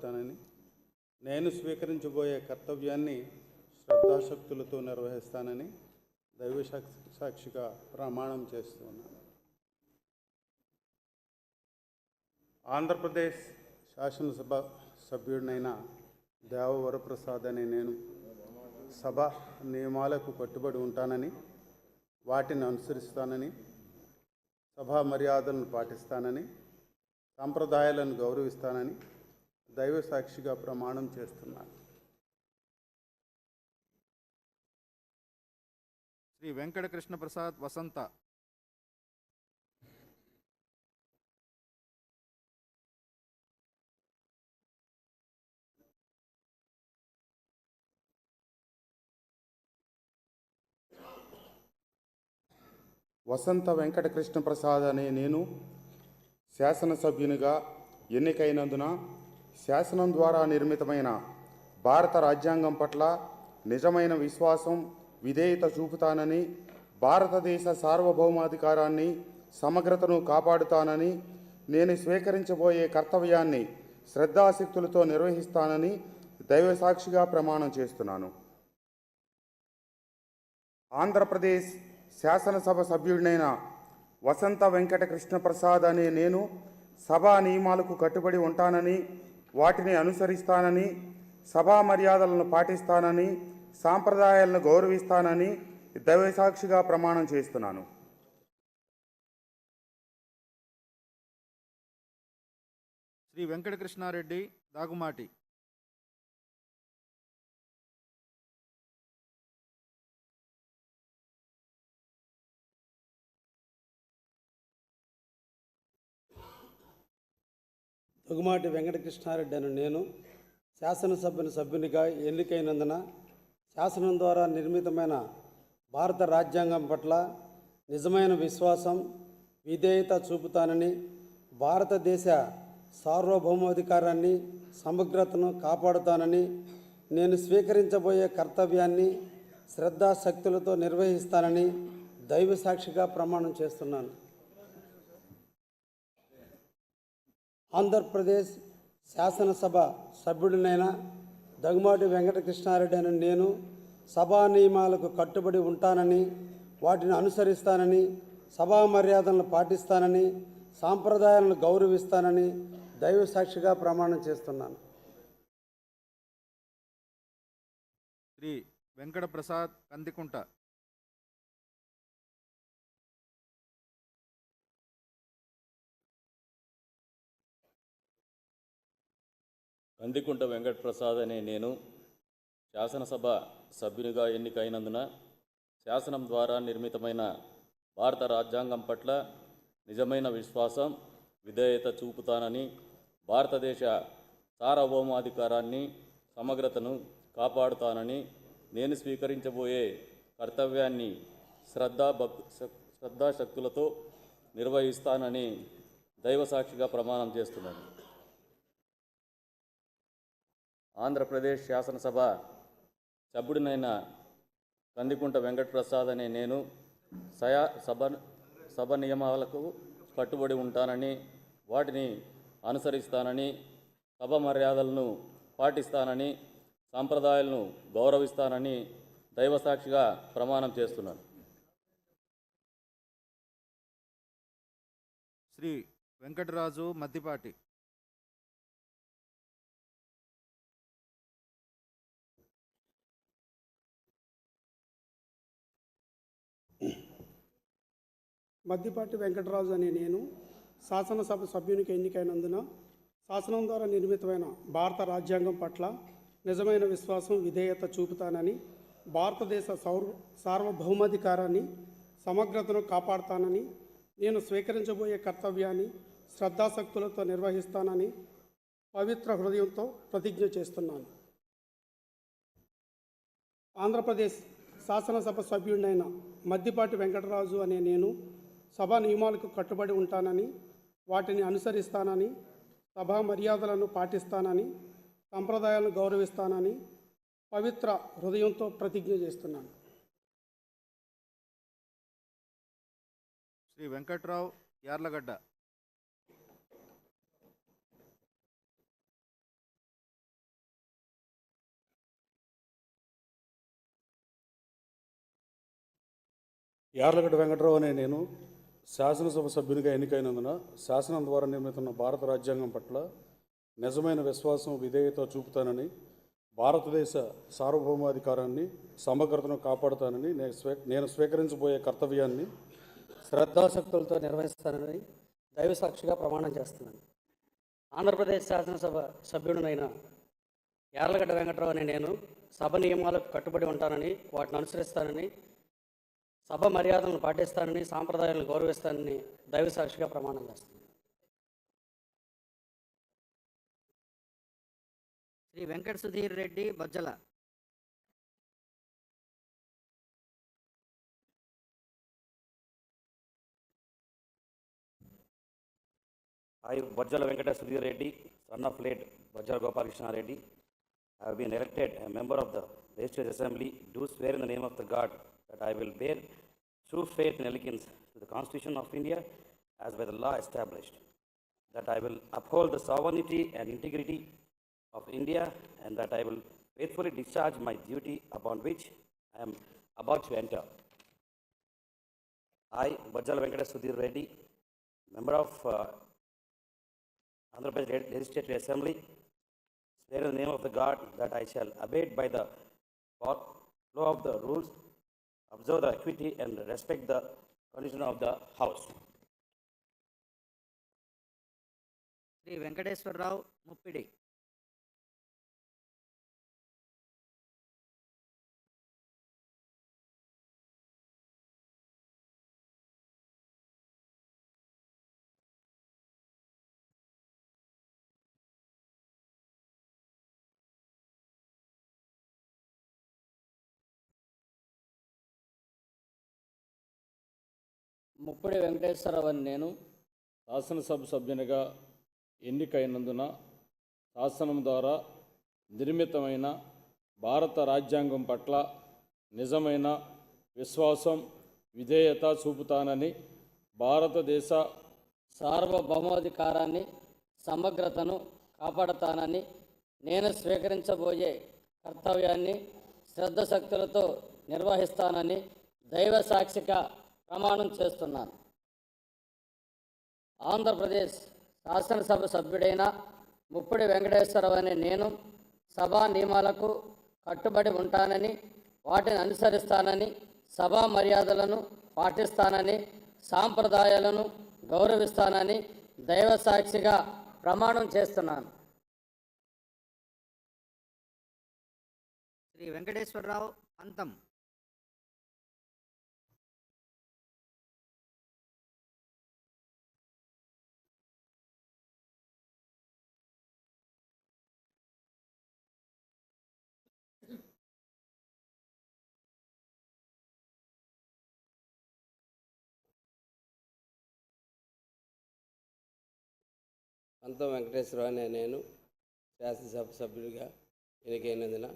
కాపాడుతానని నేను స్వీకరించబోయే కర్తవ్యాన్ని శ్రద్ధాశక్తులతో నిర్వహిస్తానని దైవ సాక్షి- సాక్షిగా ప్రమాణం చేస్తున్నాను. ఆంధ్రప్రదేశ్ శాసనసభ సభ్యుడినైన దేవవరప్రసాద్ అనే నేను సభ నియమాలకు కట్టుబడి ఉంటానని వాటిని అనుసరిస్తానని సభా మర్యాదలను పాటిస్తానని సాంప్రదాయాలను గౌరవిస్తానని దైవ సాక్షిగా ప్రమాణం చేస్తున్నాను శ్రీ వెంకటకృష్ణ ప్రసాద్ వసంత. వసంత వెంకటకృష్ణ ప్రసాద్ అనే నేను శాసనసభ్యునిగా ఎన్నికైనందున శాసనం ద్వారా నిర్మితమైన భారత రాజ్యాంగం పట్ల నిజమైన విశ్వాసం విధేయత చూపుతానని భారతదేశ సార్వభౌమాధికారాన్ని సమగ్రతను కాపాడుతానని నేను స్వీకరించబోయే కర్తవ్యాన్ని శ్రద్ధాశక్తులతో నిర్వహిస్తానని దైవసాక్షిగా ప్రమాణం చేస్తున్నాను. ఆంధ్రప్రదేశ్ శాసనసభ సభ్యుడినైన వసంత వెంకటకృష్ణ ప్రసాద్ అనే నేను సభా నియమాలకు కట్టుబడి ఉంటానని వాటిని అనుసరిస్తానని సభా మర్యాదలను పాటిస్తానని సాంప్రదాయాలను గౌరవిస్తానని దైవసాక్షిగా ప్రమాణం చేస్తున్నాను శ్రీ వెంకటకృష్ణారెడ్డి దాగుమాటి. దుగుమాటి వెంకటకృష్ణారెడ్డి అని నేను శాసనసభ్యుని సభ్యునిగా ఎన్నికైనందున శాసనం ద్వారా నిర్మితమైన భారత రాజ్యాంగం పట్ల నిజమైన విశ్వాసం విధేయత చూపుతానని భారతదేశ సార్వభౌమాధికారాన్ని సమగ్రతను కాపాడుతానని నేను స్వీకరించబోయే కర్తవ్యాన్ని శ్రద్ధాశక్తులతో నిర్వహిస్తానని దైవ సాక్షిగా ప్రమాణం చేస్తున్నాను. ఆంధ్రప్రదేశ్ శాసనసభ సభ్యుడినైన దగ్గుమాటి వెంకటకృష్ణారెడ్డి అని నేను సభా నియమాలకు కట్టుబడి ఉంటానని వాటిని అనుసరిస్తానని సభా మర్యాదలను పాటిస్తానని సాంప్రదాయాలను గౌరవిస్తానని దైవ సాక్షిగా ప్రమాణం చేస్తున్నాను. శ్రీ వెంకట ప్రసాద్ కందికుంట కందికుంట వెంకటప్రసాద్ అనే నేను శాసనసభ సభ్యునిగా ఎన్నికైనందున శాసనం ద్వారా నిర్మితమైన భారత రాజ్యాంగం పట్ల నిజమైన విశ్వాసం విధేయత చూపుతానని భారతదేశ సార్వభౌమాధికారాన్ని సమగ్రతను కాపాడుతానని నేను స్వీకరించబోయే కర్తవ్యాన్ని శ్రద్ధా భక్ శ్రద్ధాశక్తులతో నిర్వహిస్తానని దైవసాక్షిగా ప్రమాణం చేస్తున్నాను. ఆంధ్రప్రదేశ్ శాసనసభ సభ్యుడినైన కందికుంట వెంకటప్రసాద్ అనే నేను సయా సభ సభ నియమాలకు కట్టుబడి ఉంటానని వాటిని అనుసరిస్తానని సభ మర్యాదలను పాటిస్తానని సాంప్రదాయాలను గౌరవిస్తానని దైవసాక్షిగా ప్రమాణం చేస్తున్నాను. శ్రీ వెంకటరాజు మద్దిపాటి. మద్దిపాటి వెంకటరాజు అనే నేను శాసనసభ సభ్యునికి ఎన్నికైనందున శాసనం ద్వారా నిర్మితమైన భారత రాజ్యాంగం పట్ల నిజమైన విశ్వాసం విధేయత చూపుతానని భారతదేశ సౌర్ సార్వభౌమాధికారాన్ని సమగ్రతను కాపాడుతానని నేను స్వీకరించబోయే కర్తవ్యాన్ని శ్రద్ధాశక్తులతో నిర్వహిస్తానని పవిత్ర హృదయంతో ప్రతిజ్ఞ చేస్తున్నాను. ఆంధ్రప్రదేశ్ శాసనసభ సభ్యుడైన మద్దిపాటి వెంకటరాజు అనే నేను సభా నియమాలకు కట్టుబడి ఉంటానని వాటిని అనుసరిస్తానని సభా మర్యాదలను పాటిస్తానని సంప్రదాయాలను గౌరవిస్తానని పవిత్ర హృదయంతో ప్రతిజ్ఞ చేస్తున్నాను. శ్రీ వెంకట్రావు యార్లగడ్డ. యార్లగడ్డ వెంకట్రావు అనే నేను శాసనసభ సభ్యునిగా ఎన్నికైనందున శాసనం ద్వారా నిర్మితున్న భారత రాజ్యాంగం పట్ల నిజమైన విశ్వాసం విధేయత చూపుతానని భారతదేశ సార్వభౌమాధికారాన్ని సమగ్రతను కాపాడుతానని నేను నేను స్వీకరించబోయే కర్తవ్యాన్ని శ్రద్ధాశక్తులతో నిర్వహిస్తానని దైవ సాక్షిగా ప్రమాణం చేస్తున్నాను. ఆంధ్రప్రదేశ్ శాసనసభ సభ్యుడినైన యార్లగడ్డ వెంకటరావు అనే నేను సభ నియమాలకు కట్టుబడి ఉంటానని వాటిని అనుసరిస్తానని సభ మర్యాదలను పాటిస్తానని సాంప్రదాయాలను గౌరవిస్తానని దైవసాక్షిగా ప్రమాణం చేస్తుంది Shri Venkata Sudheer Reddy Bajjala. I Bajjala Venkata Sudheer Reddy son of late Bajjala Gopalakrishna Reddy. I been elected member of the legislative assembly do swear in the name of the God that I will bear true faith and allegiance to the Constitution of India as by the law established, that I will uphold the sovereignty and integrity of India, and that I will faithfully discharge my duty upon which I am about to enter. I, Bajjala Venkata Sudhir Reddy, member of uh, Andhra Pradesh Legislative Assembly, swear in the name of the God that I shall abide by the law of the rules, observe the equity and respect the condition of the house. Shri Venkateswararao Muppidi Muppadi Venkateswara Rao నేను శాసనసభ సభ్యునిగా ఎన్నికైనందున శాసనం ద్వారా నిర్మితమైన భారత రాజ్యాంగం పట్ల నిజమైన విశ్వాసం విధేయత చూపుతానని భారతదేశ సార్వభౌమాధికారాన్ని సమగ్రతను కాపాడతానని నేను స్వీకరించబోయే కర్తవ్యాన్ని శ్రద్ధశక్తులతో నిర్వహిస్తానని దైవ సాక్షిగా ప్రమాణం చేస్తున్నాను. ఆంధ్రప్రదేశ్ శాసనసభ సభ్యుడైన ముప్పుడి వెంకటేశ్వరరావు అనే నేను సభా నియమాలకు కట్టుబడి ఉంటానని వాటిని అనుసరిస్తానని సభా మర్యాదలను పాటిస్తానని సాంప్రదాయాలను గౌరవిస్తానని దైవ సాక్షిగా ప్రమాణం చేస్తున్నాను. శ్రీ వెంకటేశ్వరరావు అంతం పంతం వెంకటేశ్వరరావు అనే నేను శాసనసభ సభ్యుడిగా ఎన్నికైనందున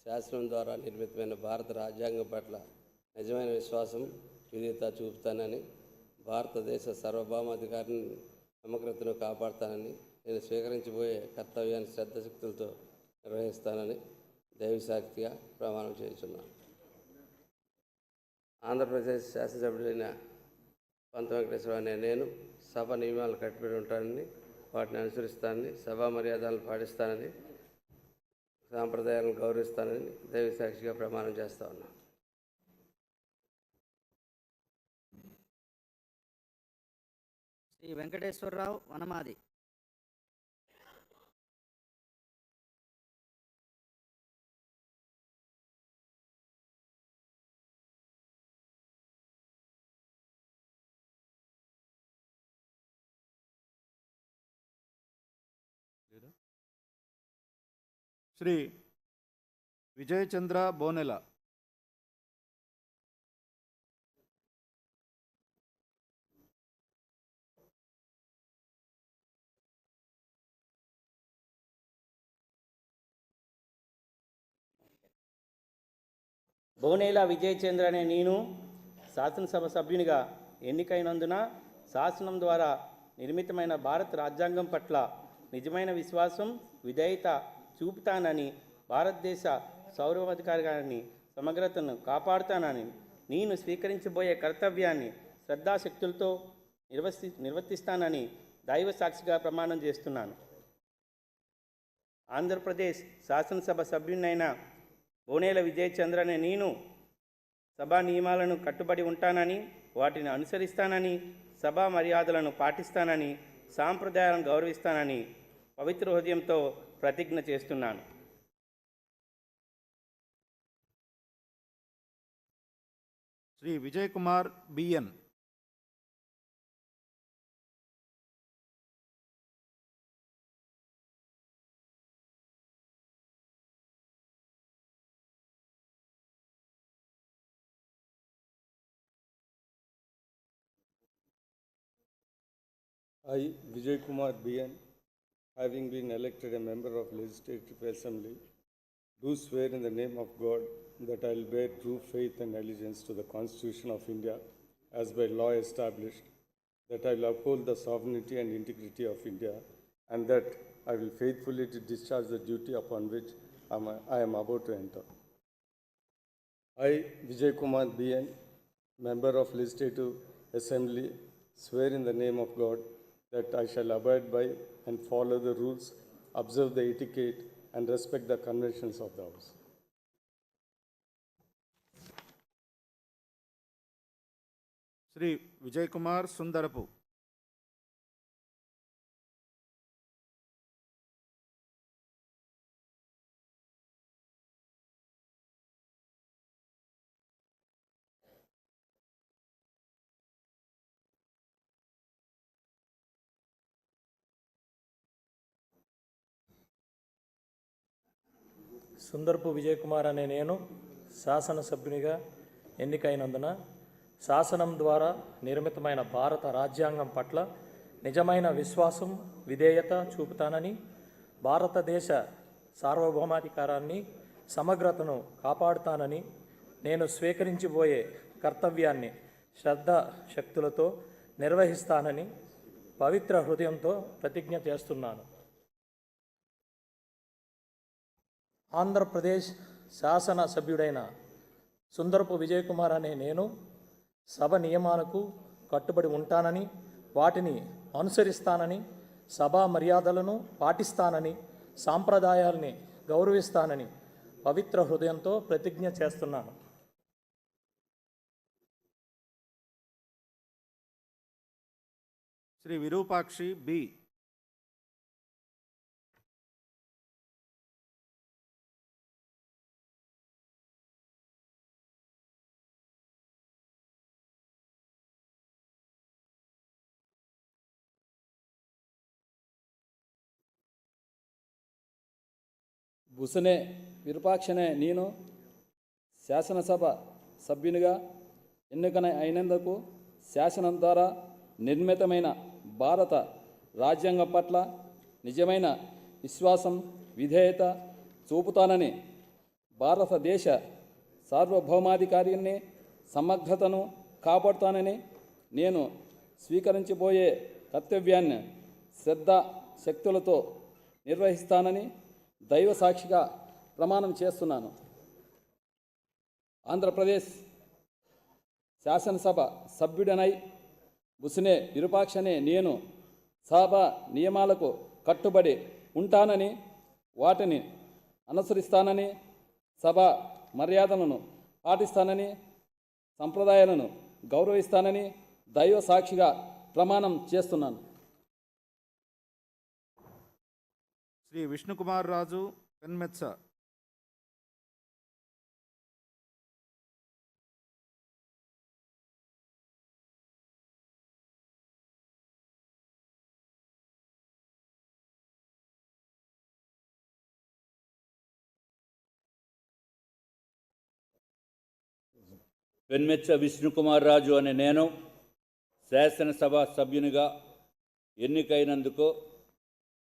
శాసనం ద్వారా నిర్మితమైన భారత రాజ్యాంగం పట్ల నిజమైన విశ్వాసం విధేయత చూపుతానని భారతదేశ సార్వభౌమాధికారిని సమగ్రతను కాపాడుతానని నేను స్వీకరించబోయే కర్తవ్యాన్ని శ్రద్ధశక్తులతో నిర్వహిస్తానని దైవశాక్తిగా ప్రమాణం చేస్తున్నాను ఆంధ్రప్రదేశ్ శాసనసభ్యుడైన పంత వెంకటేశ్వర అనే నేను సభ నియమాలు కట్టుబడి ఉంటానని వాటిని అనుసరిస్తానని సభా మర్యాదలను పాటిస్తానని సాంప్రదాయాలను గౌరవిస్తానని దైవ సాక్షిగా ప్రమాణం చేస్తా ఉన్నాను శ్రీ వెంకటేశ్వరరావు వనమాది. శ్రీ విజయచంద్ర బోనెల. బోనేల విజయచంద్ర అనే నేను శాసనసభ సభ్యునిగా ఎన్నికైనందున శాసనం ద్వారా నిర్మితమైన భారత రాజ్యాంగం పట్ల నిజమైన విశ్వాసం విధేయత చూపుతానని భారతదేశ సౌరవాధికారాన్ని సమగ్రతను కాపాడుతానని నేను స్వీకరించబోయే కర్తవ్యాన్ని శ్రద్ధాశక్తులతో నిర్వర్తి నిర్వర్తిస్తానని దైవ సాక్షిగా ప్రమాణం చేస్తున్నాను. ఆంధ్రప్రదేశ్ శాసనసభ సభ్యునైన బోనేల విజయ్చంద్ర అనే నేను సభా నియమాలను కట్టుబడి ఉంటానని వాటిని అనుసరిస్తానని సభా మర్యాదలను పాటిస్తానని సాంప్రదాయాలను గౌరవిస్తానని పవిత్ర హృదయంతో ప్రతిజ్ఞ చేస్తున్నాను. Shri Vijay Kumar B N I, Vijay Kumar BN, having been elected a member of Legislative Assembly, do swear in the name of God that I will bear true faith and allegiance to the Constitution of India as by law established, that I will uphold the sovereignty and integrity of India, and that I will faithfully discharge the duty upon which I am- about to enter. I, Vijay Kumar BN, member of Legislative Assembly, swear in the name of God that I shall abide by and follow the rules, observe the etiquette, and respect the conventions of the House. Sri Vijay Kumar Sundarapu. Sundarapu Vijay Kumar అనే నేను శాసనసభ్యునిగా ఎన్నికైనందున శాసనం ద్వారా నిర్మితమైన భారత రాజ్యాంగం పట్ల నిజమైన విశ్వాసం విధేయత చూపుతానని భారతదేశ సార్వభౌమాధికారాన్ని సమగ్రతను కాపాడుతానని నేను స్వీకరించిపోయే కర్తవ్యాన్ని శ్రద్ధ శక్తులతో నిర్వహిస్తానని పవిత్ర హృదయంతో ప్రతిజ్ఞ చేస్తున్నాను. ఆంధ్రప్రదేశ్ శాసన సభ్యుడైన సుందరపు విజయ్ కుమార్ అనే నేను సభ నియమాలకు కట్టుబడి ఉంటానని వాటిని అనుసరిస్తానని సభా మర్యాదలను పాటిస్తానని సాంప్రదాయాల్ని గౌరవిస్తానని పవిత్ర హృదయంతో ప్రతిజ్ఞ చేస్తున్నాను. శ్రీ విరూపాక్షి బి. బుసనే విరూపాక్షనే నేను శాసనసభ సభ్యునిగా ఎన్నికన అయినందుకు శాసనం ద్వారా నిర్మితమైన భారత రాజ్యాంగం పట్ల నిజమైన విశ్వాసం విధేయత చూపుతానని భారతదేశ సార్వభౌమాధికారిని సమగ్రతను కాపాడుతానని నేను స్వీకరించబోయే కర్తవ్యాన్ని శ్రద్ధ శక్తులతో నిర్వహిస్తానని దైవ సాక్షిగా ప్రమాణం చేస్తున్నాను. ఆంధ్రప్రదేశ్ శాసనసభ సభ్యుడనై బుసినే విరుపాక్షనే నేను సభ నియమాలకు కట్టుబడి ఉంటానని వాటిని అనుసరిస్తానని సభ మర్యాదలను పాటిస్తానని సంప్రదాయాలను గౌరవిస్తానని దైవ సాక్షిగా ప్రమాణం చేస్తున్నాను. శ్రీ విష్ణుకుమార్ రాజు పెన్మెత్స పెన్మెచ్చ విష్ణుకుమార్ రాజు అనే నేను శాసనసభ సభ్యునిగా ఎన్నికైనందుకు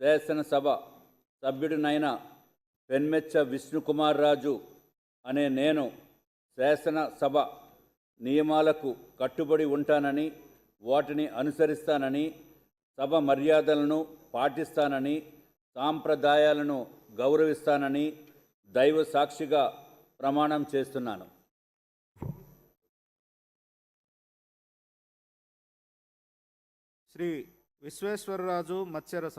శాసనసభ సభ్యుడినైన పెన్మెచ్చ విష్ణుకుమార్ రాజు అనే నేను శాసనసభ నియమాలకు కట్టుబడి ఉంటానని వాటిని అనుసరిస్తానని సభ మర్యాదలను పాటిస్తానని సాంప్రదాయాలను గౌరవిస్తానని దైవ సాక్షిగా ప్రమాణం చేస్తున్నాను. శ్రీ విశ్వేశ్వరరాజు మత్స్యరస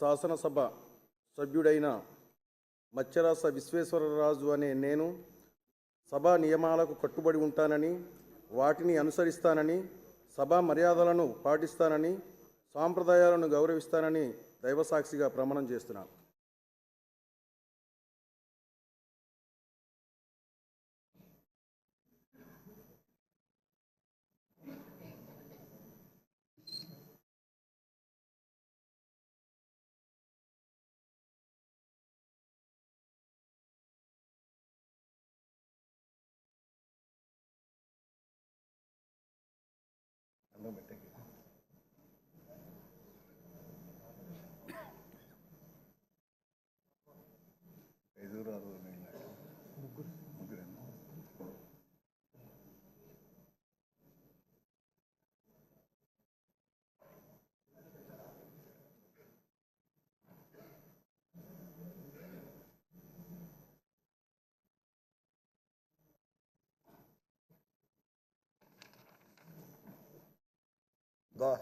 శాసనసభ సభ్యుడైన మత్స్యరాస విశ్వేశ్వరరాజు అనే నేను సభా నియమాలకు కట్టుబడి ఉంటానని వాటిని అనుసరిస్తానని సభా మర్యాదలను పాటిస్తానని సాంప్రదాయాలను గౌరవిస్తానని దైవసాక్షిగా ప్రమాణం చేస్తున్నాను.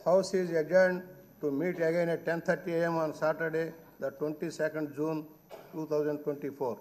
House is adjourned to meet again at 10:30 a.m. on Saturday, the 22nd June 2024.